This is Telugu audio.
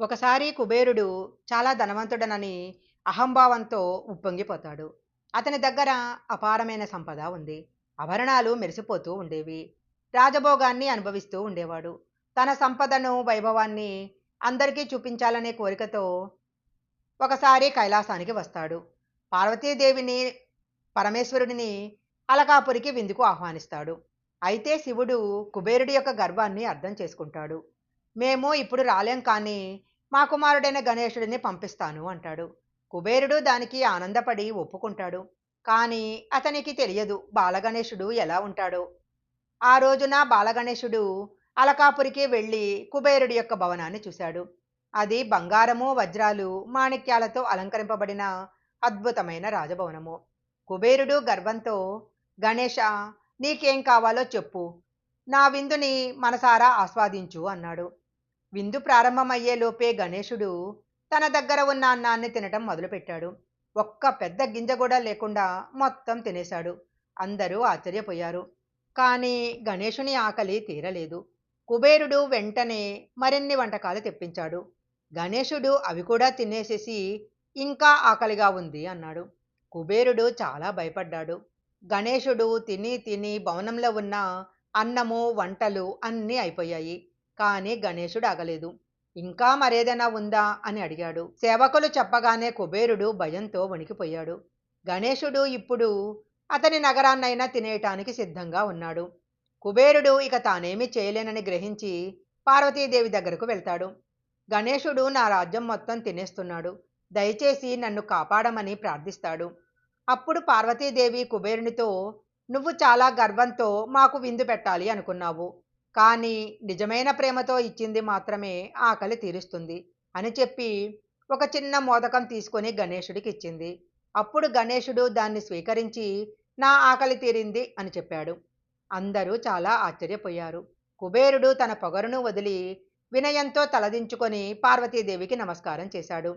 ఒకసారి కుబేరుడు చాలా ధనవంతుడనని అహంభావంతో ఉప్పొంగిపోతాడు. అతని దగ్గర అపారమైన సంపద ఉంది. ఆభరణాలు మెరిసిపోతూ ఉండేవి. రాజభోగాన్ని అనుభవిస్తూ ఉండేవాడు. తన సంపదను వైభవాన్ని అందరికీ చూపించాలనే కోరికతో ఒకసారి కైలాసానికి వస్తాడు. పార్వతీదేవిని పరమేశ్వరుడిని అలకాపురికి విందుకు ఆహ్వానిస్తాడు. అయితే శివుడు కుబేరుడి యొక్క గర్వాన్ని అర్థం చేసుకుంటాడు. మేము ఇప్పుడు రాలేం కానీ మా కుమారుడైన గణేశుడిని పంపిస్తాను అంటాడు. కుబేరుడు దానికి ఆనందపడి ఒప్పుకుంటాడు. కానీ అతనికి తెలియదు బాలగణేశుడు ఎలా ఉంటాడో. ఆ రోజున బాలగణేశుడు అలకాపురికి వెళ్ళి కుబేరుడి యొక్క భవనాన్ని చూశాడు. అది బంగారము వజ్రాలు మాణిక్యాలతో అలంకరింపబడిన అద్భుతమైన రాజభవనము. కుబేరుడు గర్వంతో గణేష నీకేం కావాలో చెప్పు. నా విందుని మనసారా ఆస్వాదించు అన్నాడు. విందు ప్రారంభమయ్యేలోపే గణేశుడు తన దగ్గర ఉన్న అన్నాన్ని తినటం మొదలుపెట్టాడు. ఒక్క పెద్ద గింజ కూడా లేకుండా మొత్తం తినేశాడు. అందరూ ఆశ్చర్యపోయారు. కానీ గణేశుని ఆకలి తీరలేదు. కుబేరుడు వెంటనే మరిన్ని వంటకాలు తెప్పించాడు. గణేశుడు అవి కూడా తినేసేసి ఇంకా ఆకలిగా ఉంది అన్నాడు. కుబేరుడు చాలా భయపడ్డాడు. గణేశుడు తిని తిని భవనంలో ఉన్న అన్నము వంటలు అన్నీ అయిపోయాయి. కానీ గణేశుడు అగలేదు. ఇంకా మరేదైనా ఉందా? అని అడిగాడు. సేవకులు చెప్పగానే కుబేరుడు భయంతో వణికిపోయాడు. గణేశుడు ఇప్పుడు అతని నగరాన్నైనా తినేయటానికి సిద్ధంగా ఉన్నాడు. కుబేరుడు ఇక తానేమీ చేయలేనని గ్రహించి పార్వతీదేవి దగ్గరకు వెళ్తాడు. గణేశుడు నా రాజ్యం మొత్తం తినేస్తున్నాడు. దయచేసి నన్ను కాపాడమని ప్రార్థిస్తాడు. అప్పుడు పార్వతీదేవి కుబేరునితో నువ్వు చాలా గర్వంతో మాకు విందు పెట్టాలి అనుకున్నావు. కానీ నిజమైన ప్రేమతో ఇచ్చింది మాత్రమే ఆకలి తీరుస్తుంది అని చెప్పి ఒక చిన్న మోదకం తీసుకొని గణేశుడికి ఇచ్చింది. అప్పుడు గణేశుడు దాన్ని స్వీకరించి నా ఆకలి తీరింది అని చెప్పాడు. అందరూ చాలా ఆశ్చర్యపోయారు. కుబేరుడు తన పొగరును వదిలి వినయంతో తలదించుకొని పార్వతీదేవికి నమస్కారం చేశాడు.